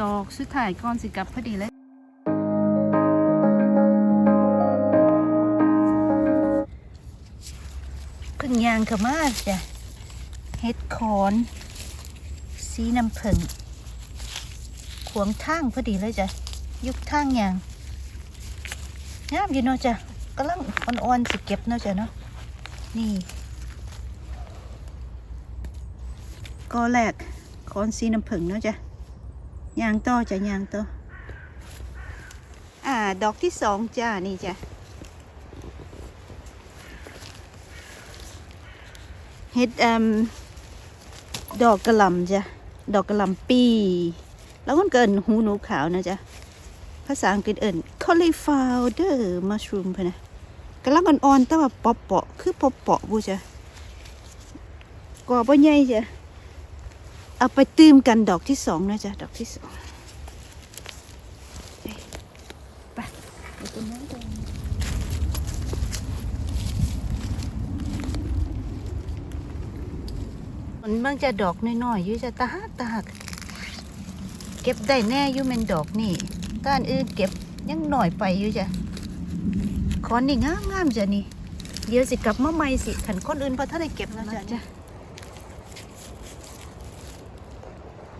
ดอกสุดท้ายก่อนสิกลับพอดีเลยพึ่งยางขมาจ้ะเฮ็ดคอนสีน้ำผึ้งขวงทางพอดีเลยจ้ะยุคทางยางงามอยู่เนาะจ้ะกำลังอ่อนๆสิเก็บเนาะจ้ะเนาะนี่ก็แรกคอนสีน้ำผึ้งเนาะจ้ะ ยางโตจ้ะยางโตอ่า ดอกที่สองจ้า นี่จ้ะเฮ็ดเอ่มดอกกระหล่ำจ้ะ ดอกกระหล่ำปี แล้วก็เกินหูหนูขาวนะจ๊ะภาษาอังกฤษเอิ่น cauliflower mushroom พะนะกำลังอ่อนๆแต่ว่าเปาะๆคือเปาะๆบูจ้ะกว่าบ่ใหญ่จ้ะ เอาไปตื้มกันดอกที่สองนะจ๊ะ ดอกที่สองไปไปต้นไม้กันมันบางจะดอกน้อยๆอยู่จะตาหักตาหัก เก็บได้แน่อยู่แมันดอกนี่ก้านอื่นเก็บยังหน่อยไปอยู่จ้ะคอนี่งามงามๆจ้ะนี่ เดี๋ยวสิกลับมาใหม่สิขันคนอื่นพอถ้าได้เก็บแล้วจ้ะจ้ะ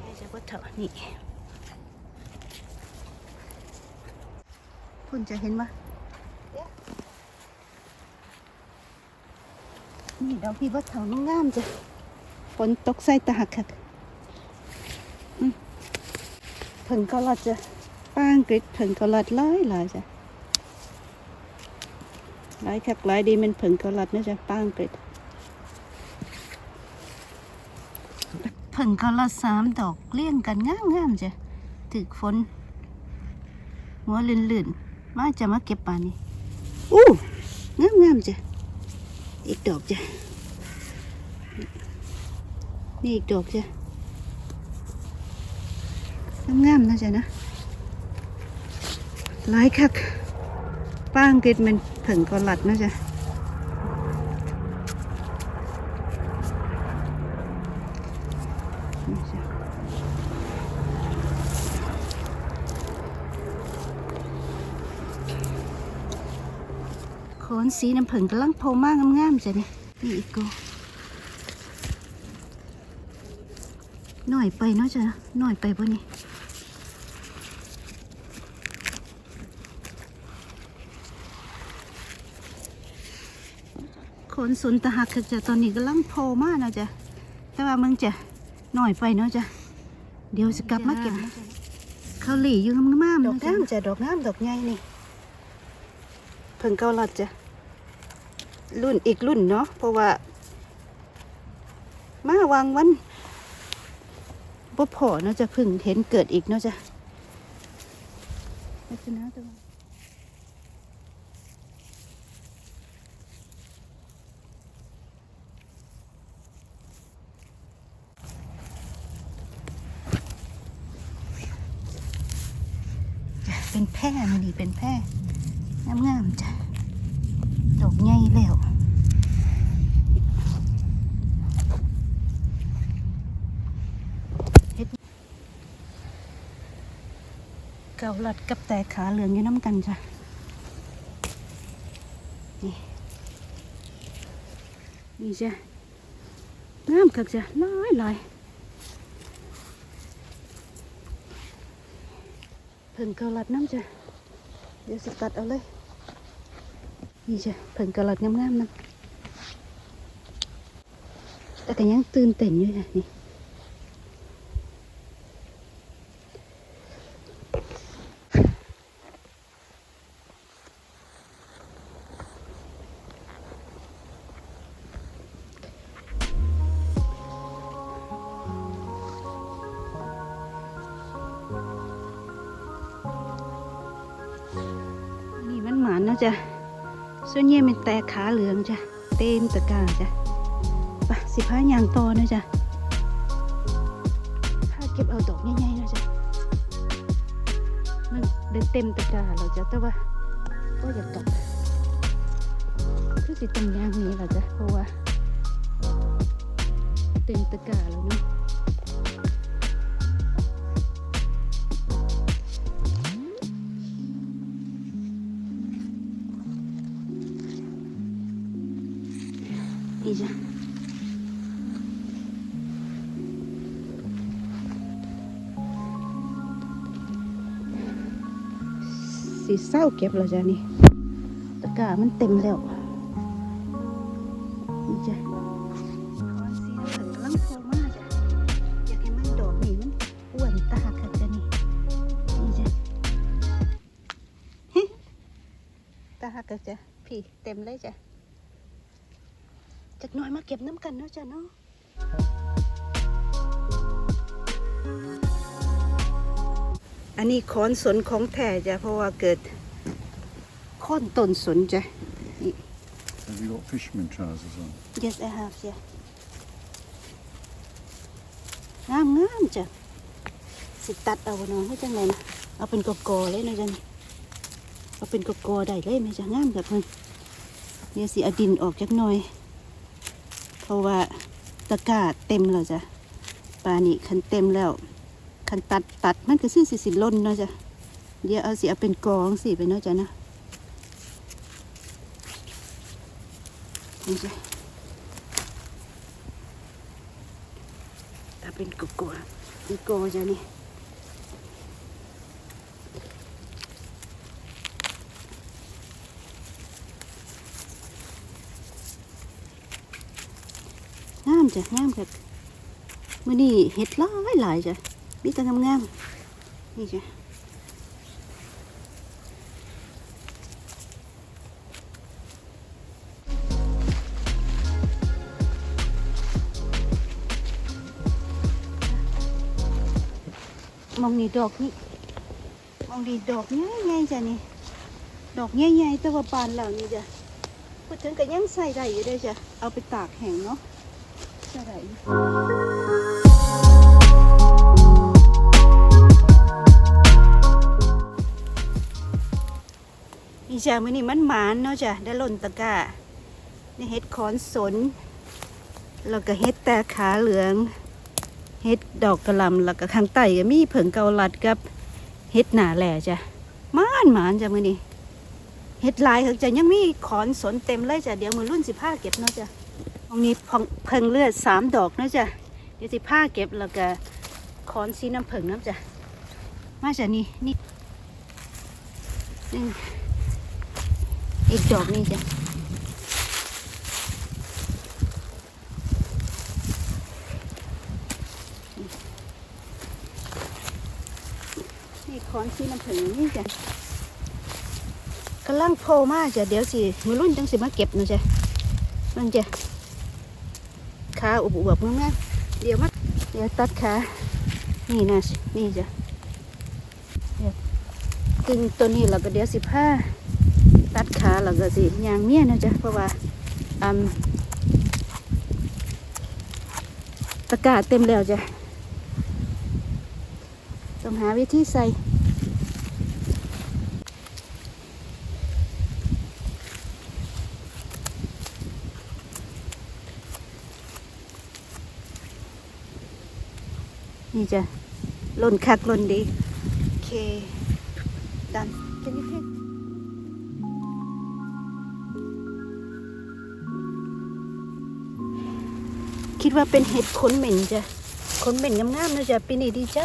ให้จะว่า เถอะนี่คุณจะเห็นไหมนี่ดอกพี่ว่าเถามันงามจ้ะฝนตกใส่ตาหักค่ะผึ่งก็ลัดจ้ะป้างกริดผึ่งก็ลัดหลายหลายจ้ะหลายคักหลายดีมันผึ่งก็ลัดนะจ๊ะป้างกริด ผึ่งก็ลัดสามดอกเลี้ยงกันงามงามๆจ้ะถึกฝนหัวลื่นๆมาจะมาเก็บป่านนี้อู้งามงามๆจ้ะอีกดอกจ้ะนี่อีกดอกจ้ะงามๆนะจ๊ะนะหลายคักป้าอังกฤษมันผึ่งกอลัดนะจ๊ะนี่จ้ะ โขนสีน้ำผึ้งกำลังโพมากงามๆจ้ะนี่นี่อีกโกหน่อยไปเนาะจ้ะหน่อยไปบ่นี่ขนสุนตะหักคือจะตอนนี้กำลังโผล่มากนะจ๊ะแต่ว่ามึงจะหน่อยไปเนาะจ้ะเดี๋ยวจะกลับมาเก็บเขาหลีอยู่งามๆดอกงามจ้ะดอกงามดอกใหญ่นี่เพิ่งเกาลัดจ้ะ รุ่นอีกรุ่นเนาะเพราะว่า มาวางวันบ่พอเนาะจะพึ่งเห็นเกิดอีกเนาะจ้ะลักษณะตัวเป็นแพร่มันนี่เป็นแพร่งามๆจ้ะ ดอกใหญ่แล้วเกาลัดกับแต่ขาเหลืองอยู่น้ำกันจ้ะ นี่ นี่จ้ะงามคักจ้ะหลายหลายเพิ่งเกาลัดน้ำจ้ะ เดี๋ยวสตัดเอาเลย นี่จ้ะเพิ่งเกาลัดงามๆนะแต่ก็ยังตื่นเต้นอยู่จ้ะนี่นี่มันหมานนะจ้ะ ส่วนใหญ่เป็นแต่ขาเหลืองจ้ะ เต็มตะกร้าจ้ะไปสิพายางโตอนะจ้ะถ้าเก็บเอาดอกใหญ่ๆนะจ้ะ มันเดินเต็มตะกร้าเราจ้ะแต่ว่าก็อยากกลับคือสิตำยางนี้แหละจ้ะเพราะว่าเต็มตะกร้าแล้วเนาะ จ้ะสีเศร้าเก็บแล้วจ้ะนี่ตะกร้ามันเต็มแล้วนี่จ้ะคอนซีลเลอร์กำลังโผล่มาจ้ะอยากให้มันดอกผีมันอ้วนตาค่ะจ้ะนี่นี่จ้ะเฮ้ตาหักจ้ะพี่เต็มเลยจ้ะ จักหน่อยมาเก็บน้ำกันเนาะจ้ะเนาะอันนี้คอนสนของแท้จ้ะเพราะว่าเกิดค้อนต้นสนจ้ะ Have you got fisherman trousers on? Yes I have จ้ะงามงามจ้ะสิตัดเอาบ่เนาะให้จังไดนะเอาเป็นกอกๆเลยนะจ้ะนี่เอาเป็นกอกๆได้เลยไหมจ้ะงามแบบเพิ่นเดี๋ยวสิเอาดินออกจักหน่อยเพ ราะว่าตะกาเต็มแล้วจ้ะปลานี่คันเต็มแล้วคันตัดตัดมันก็ซื่อสิสิล้นเนาะจ้ะเดี๋ยวเอาสิเอาเป็นกองสิไปเนาะจ้ะนะนี่จ้ะถ้าเป็นกกัวอีโกจะนี่ จ้ะงามค่ะมื่อนี้เห็ดหลายหลายจ้ะมีแต่งามงามๆนี่จ้ะมองนี่ดอกนี่มองนี่ดอกใหญ่ๆจ้ะนี่ดอกใหญ่ๆแต่ว่าบานแล้วนี่จ้ะพูดถึงก็ยังใส่ได้อยู่เด้อจ้ะเอาไปตากแห้งเนาะ นี่จ้ะมื้อนี้มันหมานเนาะจ้ะได้หล่นตะกร้านี่เห็ดขอนสน แล้วก็เห็ดแต่ขาเหลือง เห็ดดอกกระลำแล้วก็ข้างใต้ก็มีเผิงเกาลัดกับเห็ดหนาแหล่จ้ะมานหมานจ้ะมื้อนี้เห็ดลายเขาจะยังมีขอนสนเต็มเลยจ้ะเดี๋ยวมือรุ่นสิผ้าเก็บเนาะจ้ะ ตรงนี้พงเพิงเลือดสามดอกนะจ้ะเดี๋ยวสิผ้าเก็บแล้วก็ขอนสีน้ำเพิงน้ำจ้ะมาจ้ะนี่นี่นี่อีกดอกนี่จ้ะนี่คอนสีน้ำผึ้งนี่จ้ะกำลังโผล่มาจ้ะเดี๋ยวสิมือรุ่นจังสิมาเก็บนะจ้ะนั่นจ้ะ ขาอุบอวบๆงามๆเดี๋ยวมาเดี๋ยวตัดขา นี่นะนี่จ้ะเดี๋ยวตึงตัวนี้แล้วก็เดี๋ยวสิผ้าตัดขาแล้วก็สิยางเมียนะจ้ะเพราะว่าอืมตะกร้าเต็มแล้วจ้ะต้องหาวิธีใส่ นี่จ้ะล่นคักล่นดี โอเค ดัน can you take คิดว่าเป็นเห็ดขนเหม็นจ้ะขนเหม็นงามๆนะจ๊ะปีนี้ดีใจ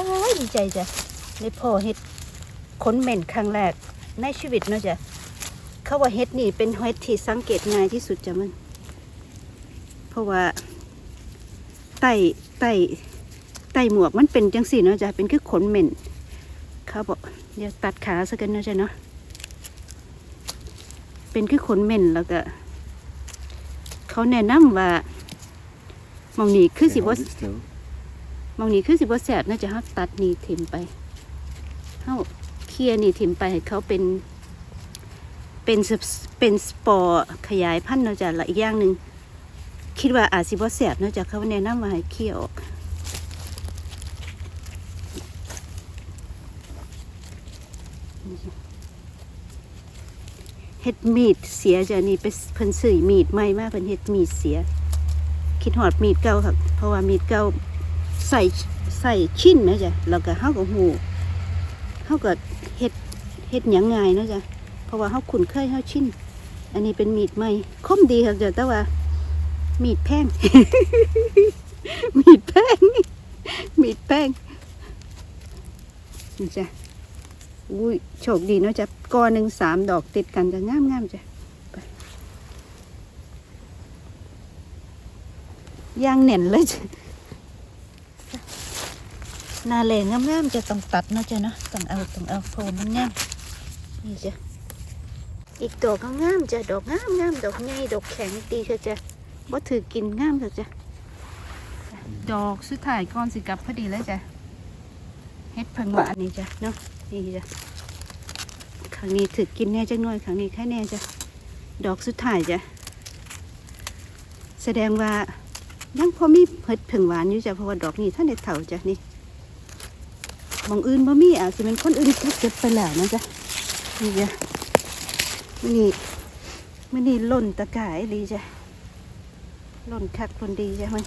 ดีใจจ้ะในพ่อเห็ดขนเหม็นครั้งแรกในชีวิตนะจ๊ะเขาว่าเห็ดนี่เป็นเห็ดที่สังเกตง่ายที่สุดจ้ะมัน เพราะว่าไต่ไต่ ไต่หมวกมันเป็นจังสี่เนาะจ๊ะเป็นคือขนเหม็นเขาบอกเดี๋ยวตัดขาสักกันเนาะจ๊ะเนาะเป็นคือขนเหม็นแล้วก็เขาแนะนำว่าหมองนี่คือสิ Okay, บ่ hold it still. มองนี้คือสิบ่แสบน่าจะเฮาตัดนี่ถิ่มไปเฮาเคลียร์นี่ถิ่มไปให้เขาเป็น เป็นสปเป็นสปอร์ขยายพันธุ์เนาะจ้ะและอีกอย่างหนึ่งคิดว่าอาจสิบ่แสบเนาะจ้ะเขาแนะนำว่าให้เคลียร์ออกนี่จ้ะ เฮ็ดมีดเสียจ้ะนี่ไปเพิ่นซื้อมีดใหม่มาเพิ่นเฮ็ดมีดเสีย คิดหอดมีดเก่าค่ะเพราะว่ามีดเก่าใส่ใส่ชิ้นนะจ๊ะแล้วก็เฮาก็หูเฮาก็เฮ็ดเฮ็ดหยังง่ายเนะจ๊ะเพราะว่าเฮาคุ้นเคยเฮาชิ้น อันนี้เป็นมีดใหม่คมดีค่ะจ้ะแต่ว่า มีดแพงมีดแพงมีดแพงนี่จ้ะ อุ้ยโชคดีเนาะจ้ะกอหนึ่งสามดอกติดกันจะงามงามๆจ้ะย่างเหน่นเลยจ้ะนาแหลงงามๆจะต้องตัดเนาะจ้ะเนาะต้องเอาต้องเอาโพมันงามนี่จ้ะอีกดอกก็งามจ้ะดอกงามงามดอกใหญ่ดอกแข็งดีค่ะจ้ะบ่ถือกินงามค่ะจ้ะดอกสุดท้ายก่อนสิกลับพอดีเลยจ้ะ เฮ็ดเพิ่งหวานนี่จ้ะเนาะนี่จ้ะครั้งนี้ถือกินแน่จังหน่อยครั้งนี้แค่แน่จ้ะดอกสุดท้ายจ้ะแสดงว่ายังพอมีเฮ็ดเพิ่งหวานอยู่จ้ะเพราะว่าดอกนี้ท่านได้เฒ่าจ้ะนี่มองอื่นบ่มีอะสิเป็นคนอื่นเก็บไปแล้วนะจ้ะนี่จ้ะมื้อนี้มื้อนี้หล่นตะกายดีจ้ะหล่นคักล่นดีจ้ะมัน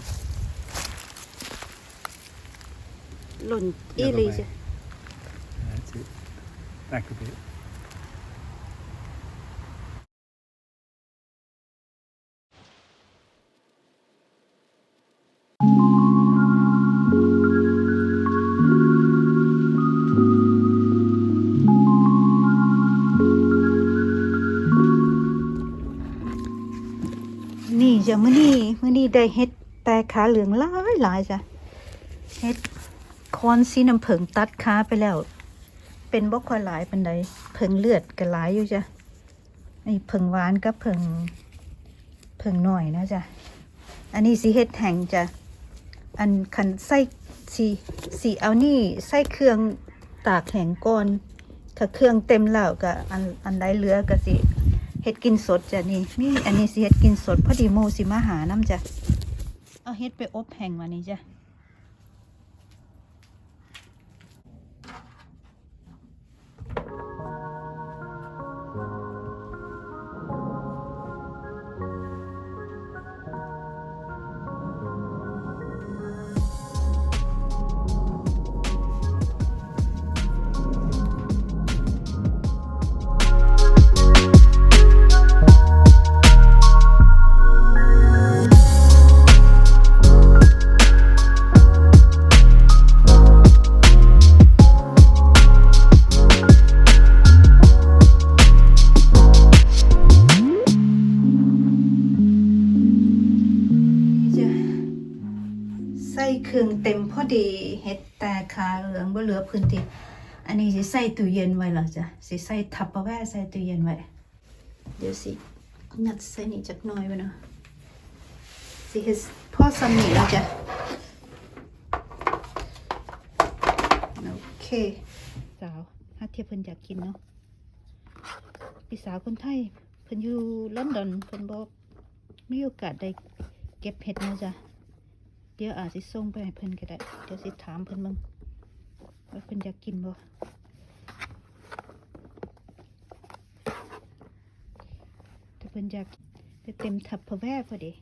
หล่นอีหลีจ้ะ That's it. Back a bit. นี่จ้ะมื้อนี้มื้อนี้ได้เฮ็ดแคอนสีน้ำผึ้งตัดขาไปแล้ว เป็นบ่ค่อยหลายปานใดเผึ้งเลือดก็หลายอยู่จ้ะไอ้ผึ้งหวานกับผึ้งผึ้งหน่อยนะจ้ะอันนี้สิเฮ็ดแห้งจ้ะอันคันใส่สิสิเอานี่ใส่เครื่องตากแห้งก่อนถ้าเครื่องเต็มแล้วก็อันอันใดเหลือก็สิเฮ็ดกินสดจ้ะนี่มีอันนี้สิเฮ็ดกินสดพอดีโมสิมาหาน้ำจ้ะเอาเฮ็ดไปอบแห้งมานี่จ้ะ ส่เครื่องเต็มพอดีเฮ็ดแต่ขาเหลืองบ่เหลือพื้นที่อันนี้สิใส่ตู้เย็นไว้แล้วจ้ะสิใส่ทับเอาไว้ใส่ตู้เย็นไว้ เดี๋ยวสิงัดใส่นี่จักหน่อยไว้เนาะสิเฮ็ดพอสำนีแล้วจ้ะโอเคสาวถ้าเทียบเพิ่นอยากกินเนาะพี่สาวคนไทยเพิ่นอยู่ลอนดอนเพิ่นบอกมีโอกาสได้เก็บเห็ดเนาะจ้ะ เดี๋ยวอาจสิส่งไปให้เพิ่นก็ได้ เดี๋ยวสิถามเพิ่นมึงว่าเพิ่นอยากกินบ่ถ้าเพิ่นอยากจะเต็มทับเพอแว่พอดี